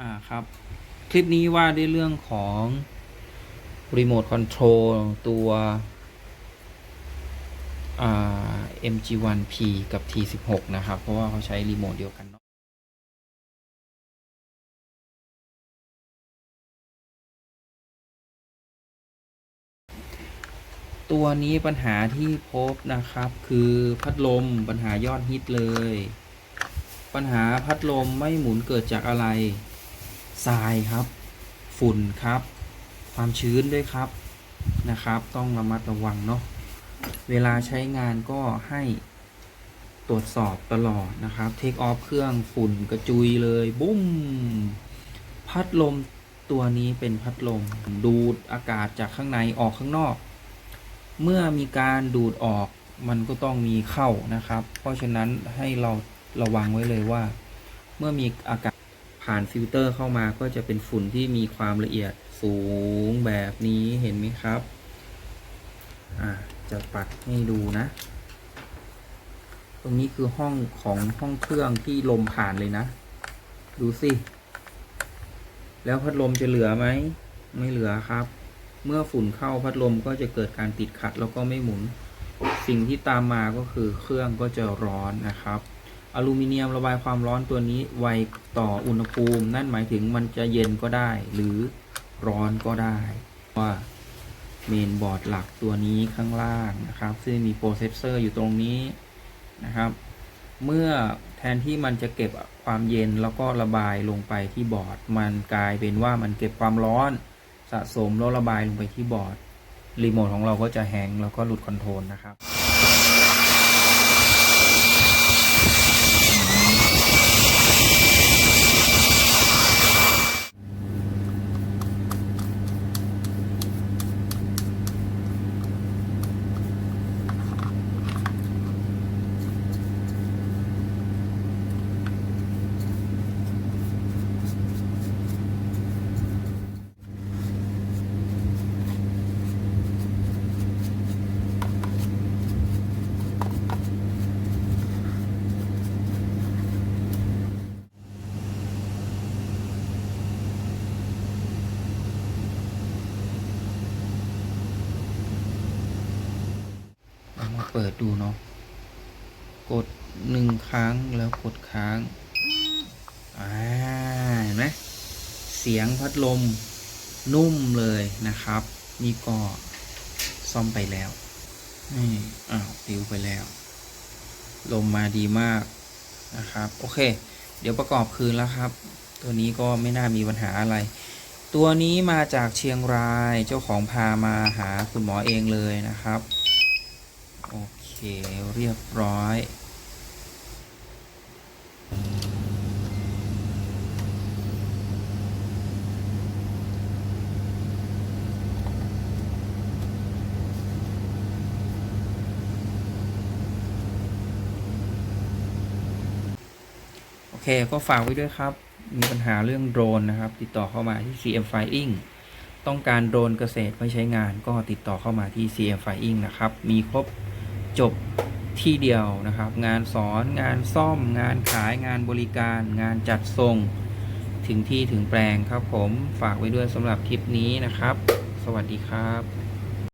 อ่าครับ คลิปนี้ว่าด้วยเรื่องของรีโมทคอนโทรลตัวอ่า MG1P กับ T16 นะครับ เพราะว่าเขาใช้รีโมทเดียวกันตัวนี้ปัญหาที่พบนะครับ คือพัดลมปัญหายอดฮิตเลย ปัญหาพัดลมไม่หมุนเกิดจากอะไร ทรายครับ ฝุ่นครับ ความชื้นด้วยครับนะครับ ต้องระมัดระวังเนาะเวลาใช้งานก็ให้ตรวจสอบตลอดนะครับ เทคออฟเครื่องฝุ่นกระจุยเลยบุ้ม พัดลมตัวนี้เป็นพัดลม ดูดอากาศจากข้างในออกข้างนอก เมื่อมีการดูดออกมันก็ต้องมีเข้านะครับ เพราะฉะนั้นให้เราระวังไว้เลยว่า เมื่อมีอากาศ ผ่านฟิลเตอร์เข้ามาก็จะเป็นฝุ่นที่มีความละเอียดสูงแบบนี้เห็นไหมครับ อ่าจะปัดให้ดูนะ ตรงนี้คือห้องของห้องเครื่องที่ลมผ่านเลยนะ ดูสิ แล้วพัดลมจะเหลือไหม ไม่เหลือครับ เมื่อฝุ่นเข้าพัดลมก็จะเกิดการติดขัดแล้วก็ไม่หมุน สิ่งที่ตามมาก็คือเครื่องก็จะร้อนนะครับ อลูมิเนียมระบายความร้อนตัวนี้ไวต่ออุณหภูมิ นั่นหมายถึงมันจะเย็นก็ได้ หรือร้อนก็ได้ ว่าเมนบอร์ดหลักตัวนี้ข้างล่างนะครับ ซึ่งมีโปรเซสเซอร์อยู่ตรงนี้นะครับ เมื่อแทนที่มันจะเก็บความเย็นแล้วก็ระบายลงไปที่บอร์ด มันกลายเป็นว่ามันเก็บความร้อนสะสมแล้วระบายลงไปที่บอร์ดรีโมทของเราก็จะแฮงแล้วก็หลุดคอนโทรลนะครับ เปิดดูเนาะ กดหนึ่งครั้งแล้วกดค้าง อ่า เห็นไหมเสียงพัดลมนุ่มเลยนะครับ นี่ก็ซ่อมไปแล้ว นี่ อ้าวปิวไปแล้ว ลมมาดีมากนะครับ โอเค เดี๋ยวประกอบคืนแล้วครับ ตัวนี้ก็ไม่น่ามีปัญหาอะไร ตัวนี้มาจากเชียงราย เจ้าของพามาหาคุณหมอเองเลยนะครับ เคเรียบร้อย โอเคก็ฝากไว้ด้วยครับ มีปัญหาเรื่องโดรนนะครับ ติดต่อเข้ามาที่ CM Flying ต้องการโดรนเกษตรไม่ใช้งานก็ติดต่อเข้ามาที่ CM Flying นะครับ มีครบ จบที่เดียวนะครับ งานสอนงานซ่อม งานขายงานบริการ งานจัดส่ง ถึงที่ถึงแปลงครับผมฝากไว้ด้วยสำหรับคลิปนี้นะครับ สวัสดีครับ